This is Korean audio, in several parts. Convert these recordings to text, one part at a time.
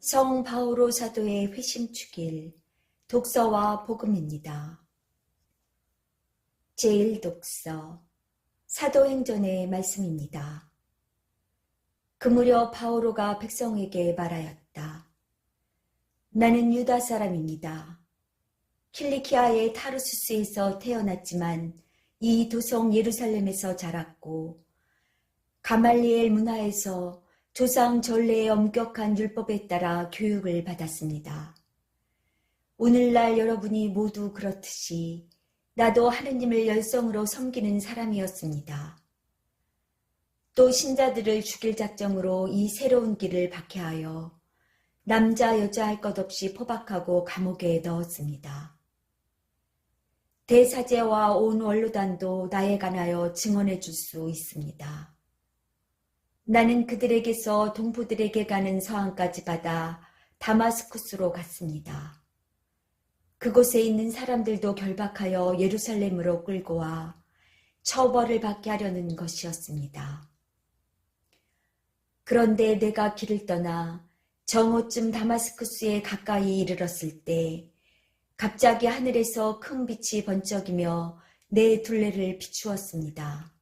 성 바오로 사도의 회심축일 독서와 복음입니다. 제1독서 사도행전의 말씀입니다. 그 무렵 바오로가 백성에게 말하였다. 나는 유다 사람입니다. 킬리키아의 타르수스에서 태어났지만 이 도성 예루살렘에서 자랐고 가말리엘 문화에서 조상 전례의 엄격한 율법에 따라 교육을 받았습니다. 오늘날 여러분이 모두 그렇듯이 나도 하느님을 열성으로 섬기는 사람이었습니다. 또 신자들을 죽일 작정으로 이 새로운 길을 박해하여 남자 여자 할 것 없이 포박하고 감옥에 넣었습니다. 대사제와 온 원로단도 나에 관하여 증언해 줄 수 있습니다. 나는 그들에게서 동포들에게 가는 서한까지 받아 다마스쿠스로 갔습니다. 그곳에 있는 사람들도 결박하여 예루살렘으로 끌고 와 처벌을 받게 하려는 것이었습니다. 그런데 내가 길을 떠나 정오쯤 다마스쿠스에 가까이 이르렀을 때 갑자기 하늘에서 큰 빛이 번쩍이며 내 둘레를 비추었습니다.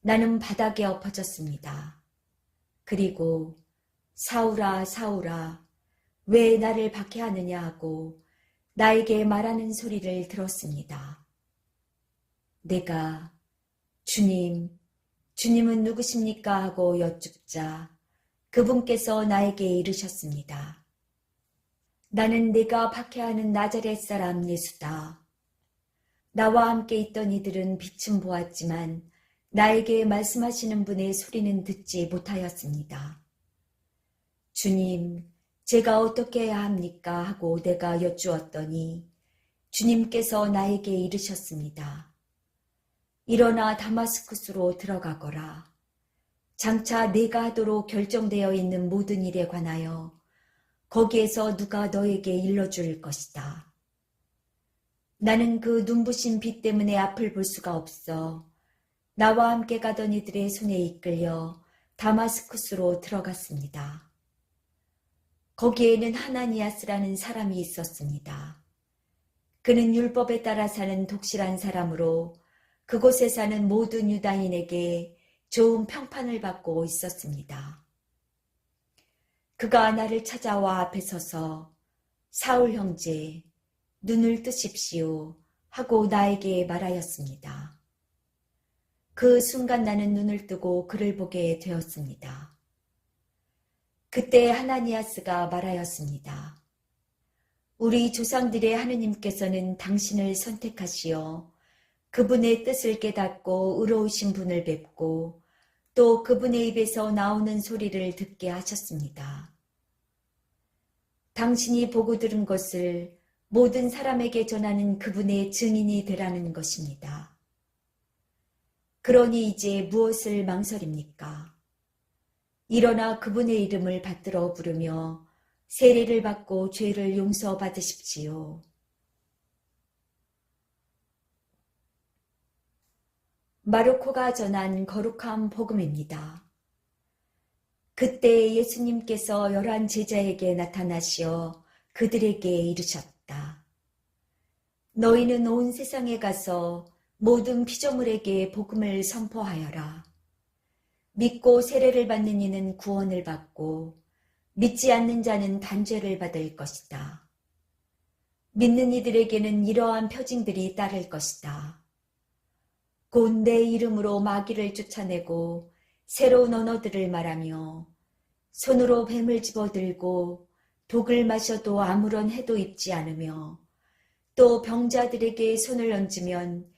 나는 바닥에 엎어졌습니다. 그리고 사울아 사울아 왜 나를 박해하느냐 하고 나에게 말하는 소리를 들었습니다. 내가 주님, 주님은 누구십니까 하고 여쭙자 그분께서 나에게 이르셨습니다. 나는 내가 박해하는 나자렛 사람 예수다. 나와 함께 있던 이들은 빛은 보았지만 나에게 말씀하시는 분의 소리는 듣지 못하였습니다. 주님, 제가 어떻게 해야 합니까? 하고 내가 여쭈었더니 주님께서 나에게 이르셨습니다. 일어나 다마스쿠스로 들어가거라. 장차 내가 하도록 결정되어 있는 모든 일에 관하여 거기에서 누가 너에게 일러줄 것이다. 나는 그 눈부신 빛 때문에 앞을 볼 수가 없어 나와 함께 가던 이들의 손에 이끌려 다마스쿠스로 들어갔습니다. 거기에는 하나니아스라는 사람이 있었습니다. 그는 율법에 따라 사는 독실한 사람으로 그곳에 사는 모든 유다인에게 좋은 평판을 받고 있었습니다. 그가 나를 찾아와 앞에 서서 사울 형제, 눈을 뜨십시오 하고 나에게 말하였습니다. 그 순간 나는 눈을 뜨고 그를 보게 되었습니다. 그때 하나니아스가 말하였습니다. 우리 조상들의 하느님께서는 당신을 선택하시어 그분의 뜻을 깨닫고 의로우신 분을 뵙고 또 그분의 입에서 나오는 소리를 듣게 하셨습니다. 당신이 보고 들은 것을 모든 사람에게 전하는 그분의 증인이 되라는 것입니다. 그러니 이제 무엇을 망설입니까? 일어나 그분의 이름을 받들어 부르며 세례를 받고 죄를 용서받으십시오. 마르코가 전한 거룩한 복음입니다. 그때 예수님께서 열한 제자에게 나타나시어 그들에게 이르셨다. 너희는 온 세상에 가서 모든 피조물에게 복음을 선포하여라. 믿고 세례를 받는 이는 구원을 받고 믿지 않는 자는 단죄를 받을 것이다. 믿는 이들에게는 이러한 표징들이 따를 것이다. 곧 내 이름으로 마귀를 쫓아내고 새로운 언어들을 말하며 손으로 뱀을 집어들고 독을 마셔도 아무런 해도 입지 않으며 또 병자들에게 손을 얹으면